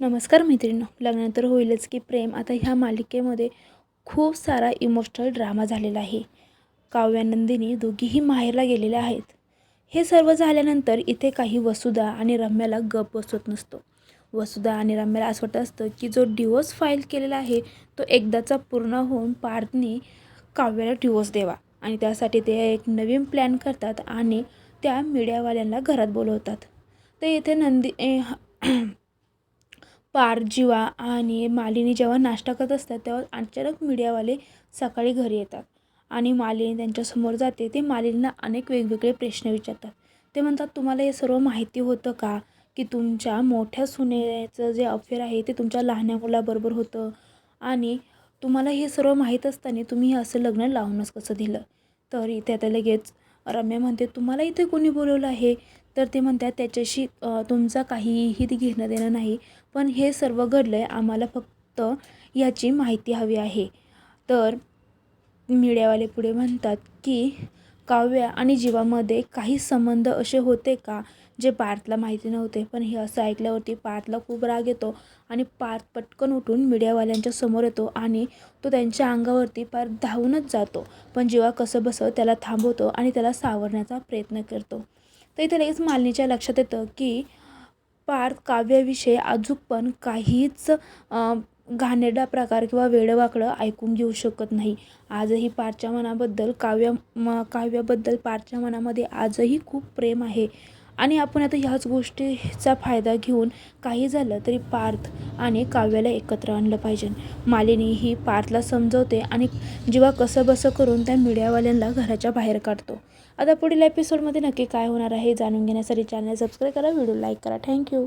नमस्कार मैत्रिणी लग्नानंतर होईलच की प्रेम. आता ह्या मालिकेमध्ये खूप सारा इमोशनल ड्रामा झालेला आहे. काव्यानंदिनी दोघीही माहेरला गेलेल्या आहेत. हे सर्व झाल्यानंतर इथे काही वसुधा आणि रम्याला गप बसवत नसतो. वसुधा आणि रम्याला असं वाटत असतं की जो डिवोर्स फाईल केलेला आहे तो एकदाचा पूर्ण होऊन पार्थने काव्याला डिवोर्स द्यावा. आणि त्यासाठी ते एक नवीन प्लॅन करतात आणि त्या मीडियावाल्यांना घरात बोलवतात. तर इथे नंदी पारजिवा आणि मालिनी जेव्हा नाश्ता करत असतात तेव्हा अचानक मीडियावाले सकाळी घरी येतात आणि मालिनी त्यांच्यासमोर जाते. ते मालिनीला अनेक वेगवेगळे प्रश्न विचारतात. ते म्हणतात तुम्हाला हे सर्व माहिती होतं का? की तुमच्या मोठ्या सुनेचं जे अफेअर आहे ते तुमच्या लहान्या मुलाबरोबर होतं आणि तुम्हाला हे सर्व माहीत असताना तुम्ही हे असं लग्न लावूनच कसं दिलं? तर इथे आता लगेच रम्या म्हणते तुम्हाला इथे कोणी बोलवलं आहे? तर ते म्हणतात त्याच्याशी तुमचा काहीही घेणं देणं नाही पण हे सर्व घडलं आहे आम्हाला फक्त याची माहिती हवी आहे. तर मीडियावाले पुढे म्हणतात की काव्या आणि जीवामध्ये काही संबंध असे होते का जे पार्थला माहिती नव्हते पण हे असं ऐकल्यावरती पार्थला खूप राग येतो आणि पार्थ पटकन उठून मीडियावाल्यांच्या समोर येतो आणि तो त्यांच्या अंगावरती पार धावूनच जातो. पण जेव्हा कसं बसं त्याला थांबवतो आणि त्याला सावरण्याचा प्रयत्न करतो. तर इथे लगेच मालिनीच्या लक्षात येतं की पार्थ काव्याविषयी अजून पण काहीच घाणेरडा प्रकार किंवा वेडवाकडं ऐकून घेऊ शकत नाही. आजही पारच्या मनाबद्दल काव्या म काव्याबद्दल पारच्या मनामध्ये आजही खूप प्रेम आहे. आणि आपण आता ह्याच गोष्टीचा फायदा घेऊन काही झालं तरी पार्थ आणि काव्याला एकत्र आणलं पाहिजे. मालिनी ही पार्थला समजवते आणि जेव्हा कसं बसं करून त्या मीडियावाल्यांना घराच्या बाहेर काढतो. आता पुढील एपिसोडमध्ये नक्की काय होणार आहे हे जाणून घेण्यासाठी चॅनल सबस्क्राईब करा व्हिडिओ लाईक करा. Thank you